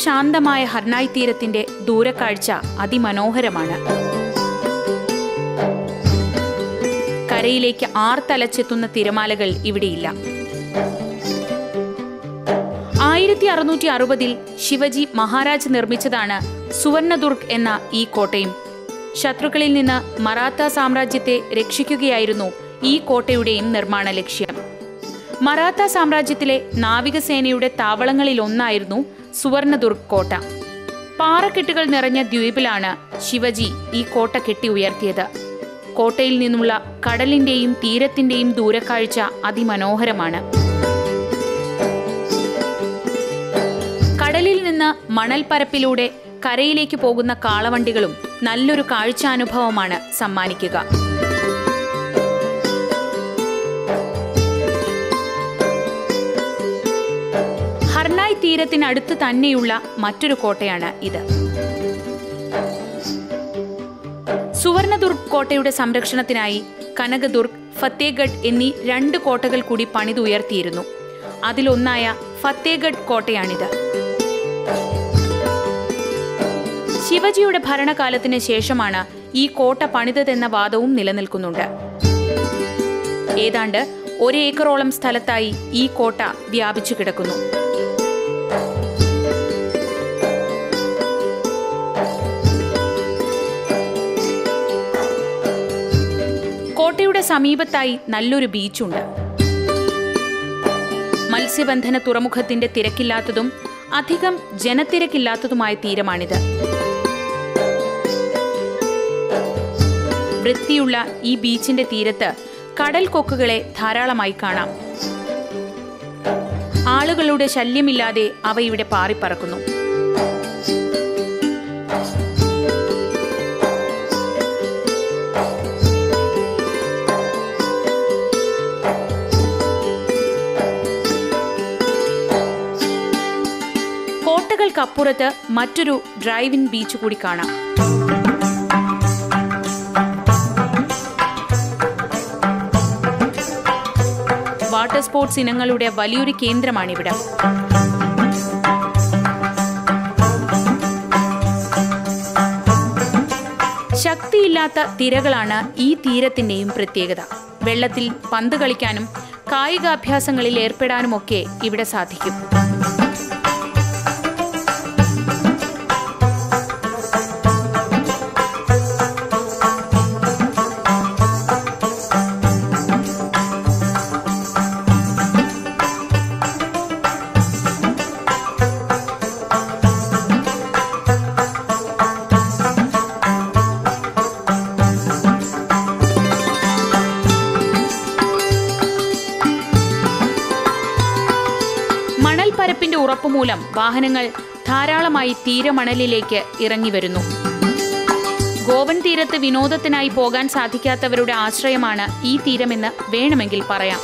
ശാന്തമായ ഹർനായ് തീരത്തിന്റെ ദൂരക്കാഴ്ച അതിമനോഹരമാണ്. കരയിലേക്ക് ആർത്തലച്ചെത്തുന്ന തിരമാലകൾ ഇവിടെയില്ല. ആയിരത്തി അറുന്നൂറ്റി അറുപതിൽ ശിവജി മഹാരാജ് നിർമ്മിച്ചതാണ് സുവർണദുർഗ് എന്ന ഈ കോട്ടയും. ശത്രുക്കളിൽ നിന്ന് മറാത്ത സാമ്രാജ്യത്തെ രക്ഷിക്കുകയായിരുന്നു ഈ കോട്ടയുടെയും നിർമ്മാണ ലക്ഷ്യം. മറാത്ത സാമ്രാജ്യത്തിലെ നാവികസേനയുടെ താവളങ്ങളിലൊന്നായിരുന്നു സുവർണദുർഗ് കോട്ട പാറക്കെട്ടുകൾ നിറഞ്ഞ ദ്വീപിലാണ് ശിവജി ഈ കോട്ട കെട്ടി ഉയർത്തിയത്. കോട്ടയിൽ നിന്നുള്ള കടലിന്റെയും തീരത്തിന്റെയും ദൂരക്കാഴ്ച അതിമനോഹരമാണ്. കടലിൽ നിന്ന് മണൽപ്പരപ്പിലൂടെ കരയിലേക്ക് പോകുന്ന കാളവണ്ടികളും നല്ലൊരു കാഴ്ചാനുഭവമാണ് സമ്മാനിക്കുക. തീരത്തിനടുത്ത് തന്നെയുള്ള മറ്റൊരു കോട്ടയാണ് ഇത്. സുവർണദുർഗ് കോട്ടയുടെ സംരക്ഷണത്തിനായി കനകദുർഗ് ഫത്തേഗഡ് എന്നീ രണ്ട് കോട്ടകൾ കൂടി പണിതുയർത്തിയിരുന്നു. അതിലൊന്നായ ഫത്തേഗഡ് കോട്ടയാണിത്. ശിവജിയുടെ ഭരണകാലത്തിന് ശേഷമാണ് ഈ കോട്ട പണിതതെന്ന വാദവും നിലനിൽക്കുന്നുണ്ട്. ഏതാണ്ട് ഒരേക്കറോളം സ്ഥലത്തായി ഈ കോട്ട വ്യാപിച്ചു കിടക്കുന്നു. കോട്ടയുടെ സമീപത്തായി നല്ലൊരു ബീച്ചുണ്ട്. മത്സ്യബന്ധന തുറമുഖത്തിന്റെ തിരക്കില്ലാത്തതും അധികം ജനത്തിരക്കില്ലാത്തതുമായ തീരമാണിത്. വൃത്തിയുള്ള ഈ ബീച്ചിന്റെ തീരത്ത് കടൽ കൊക്കുകളെ ധാരാളമായി കാണാം. ആളുകളുടെ ശല്യമില്ലാതെ അവ ഇവിടെ പാറിപ്പറക്കുന്നു. കോട്ടകൾക്കപ്പുറത്ത് മറ്റൊരു ഡ്രൈവിൻ ബീച്ച് കൂടി കാണാം. വാട്ടർ സ്പോർട്സ് ഇനങ്ങളുടെ വലിയൊരു കേന്ദ്രമാണിവിടം. ശക്തിയില്ലാത്ത തിരകളാണ് ഈ തീരത്തിന്റെയും പ്രത്യേകത. വെള്ളത്തിൽ പന്ത് കളിക്കാനും കായികാഭ്യാസങ്ങളിൽ ഏർപ്പെടാനുമൊക്കെ ഇവിടെ സാധിക്കും. മണൽപ്പരപ്പിന്റെ ഉറപ്പുമൂലം വാഹനങ്ങൾ ധാരാളമായി തീരമണലിലേക്ക് ഇറങ്ങി വരുന്നു ഗോവൻ തീരത്ത് വിനോദത്തിനായി പോകാൻ സാധിക്കാത്തവരുടെ ആശ്രയമാണ് ഈ തീരമെന്ന് വേണമെങ്കിൽ പറയാം.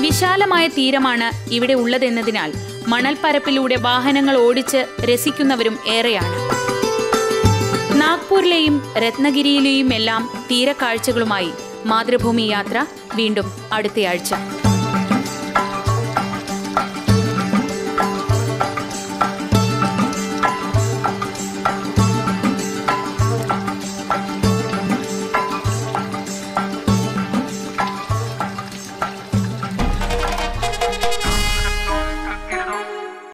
വിശാലമായ തീരമാണ് ഇവിടെ ഉള്ളതെന്നതിനാൽ മണൽപ്പരപ്പിലൂടെ വാഹനങ്ങൾ ഓടിച്ച് രസിക്കുന്നവരും ഏറെയാണ്. നാഗ്പൂരിലെയും രത്നഗിരിയിലെയും എല്ലാം തീരക്കാഴ്ചകളുമായി മാതൃഭൂമി യാത്ര വീണ്ടും അടുത്തയാഴ്ച.